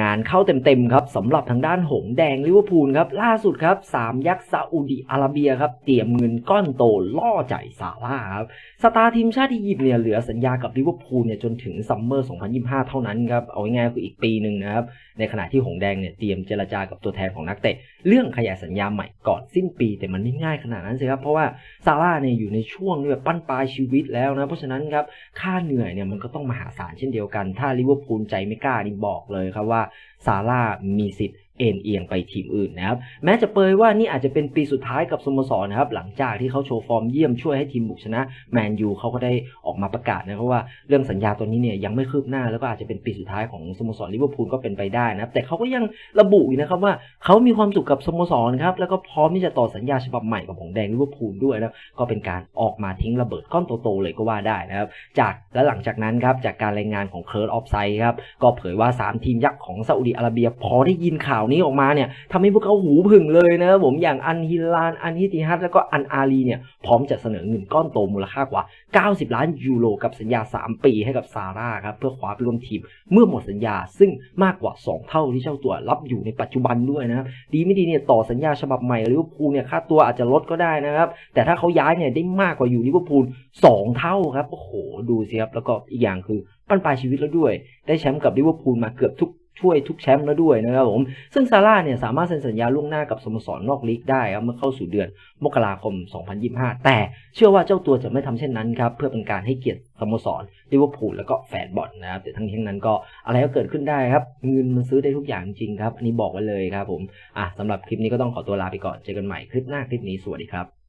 งานเข้าเต็มๆครับสำหรับทางด้านหงแดงลิเวอร์พูลครับล่าสุดครับสามยักษ์ซาอุดิอาระเบียครับเตรียมเงินก้อนโตล่อใจซาร่าครับสตาร์ทีมชาติอียิปต์เนี่ยเหลือสัญญากับลิเวอร์พูลเนี่ยจนถึงซัมเมอร์ 2025 เท่านั้นครับเอาง่ายๆคืออีกปีหนึ่งนะครับในขณะที่หงแดงเนี่ยเตรียมเจรจากับตัวแทนของนักเตะเรื่องขยายสัญญาใหม่ก่อนสิ้นปีแต่มันไม่ง่ายขนาดนั้นสิครับเพราะว่าซาร่าเนี่ยอยู่ในช่วงแบบปั้นปลายชีวิตแล้วนะเพราะฉะนั้นครับค่าเหนื่อยเนี่ยมันก็ต้องมหาศาลเช่นเดียวกัน ถ้าลิเวอร์พูลใจไม่กล้านี่บอกเลยครับว่าซาร่ามีสิทธิ์เอ็นเอียงไปทีมอื่นนะครับแม้จะเปยว่านี่อาจจะเป็นปีสุดท้ายกับสโมสรนะครับหลังจากที่เขาโชว์ฟอร์มเยี่ยมช่วยให้ทีมบุกชนะแมนยูเขาก็ได้ออกมาประกาศนะครับว่าเรื่องสัญญาตัวนี้เนี่ยยังไม่คืบหน้าแล้วก็อาจจะเป็นปีสุดท้ายของสโมสรลิเวอร์พูลก็เป็นไปได้นะครับแต่เขาก็ยังระบุอีกนะครับว่าเขามีความสุขกับสโมสรครับแล้วก็พร้อมที่จะต่อสัญญาฉบับใหม่กับหงแดงลิเวอร์พูลด้วยนะก็เป็นการออกมาทิ้งระเบิดก้อนโตๆเลยก็ว่าได้นะครับจากและหลังจากนั้นครับจากการรายงานของเคิร์ดออฟไซด์ครับก็เผยว่า 3 ทีมยักษ์ของซาอุดิอาระเบียพอได้ยินข่าวนี้ออกมาเนี่ยทำให้พวกเขาหูผึ่งเลยนะผมอย่างอันฮิลาน อันฮิติฮัตแล้วก็อันอาลีเนี่ยพร้อมจะเสนอเงินก้อนโตมูลค่ากว่า 90 ล้านยูโรกับสัญญา 3 ปีให้กับซาร่าครับเพื่อคว้าไปร่วมทีมเมื่อหมดสัญญาซึ่งมากกว่า 2 เท่าที่เจ้าตัวรับอยู่ในปัจจุบันด้วยนะครับดีไม่ดีเนี่ยต่อสัญญาฉบับใหม่ลิเวอร์พูลเนี่ยค่าตัวอาจจะลดก็ได้นะครับแต่ถ้าเขาย้ายเนี่ยได้มากกว่าอยู่ลิเวอร์พูลสองเท่าครับโอ้โหดูสิครับแล้วก็อีกอย่างคือปั้นปลายชีวิตแล้วด้วย ได้แชมป์กับลิเวอร์พูลมาเกือบทุก ช่วยทุกแชมป์แล้วด้วยนะครับผม ซึ่งซาร่าเนี่ยสามารถเซ็นสัญญาล่วงหน้ากับสโมสรนอกลีกได้ครับเมื่อเข้าสู่เดือนมกราคม 2025 แต่เชื่อว่าเจ้าตัวจะไม่ทำเช่นนั้นครับ เพื่อเป็นการให้เกียรติสโมสรลิเวอร์พูลแล้วก็แฟนบอลนะครับแต่ทั้งนี้ทั้งนั้นก็อะไรก็เกิดขึ้นได้ครับ เงินมันซื้อได้ทุกอย่างจริงครับ อันนี้บอกไว้เลยครับผมอะสำหรับคลิปนี้ก็ต้องขอตัวลาไปก่อนเจอกันใหม่คลิปหน้าคลิปนี้สวัสดีครับ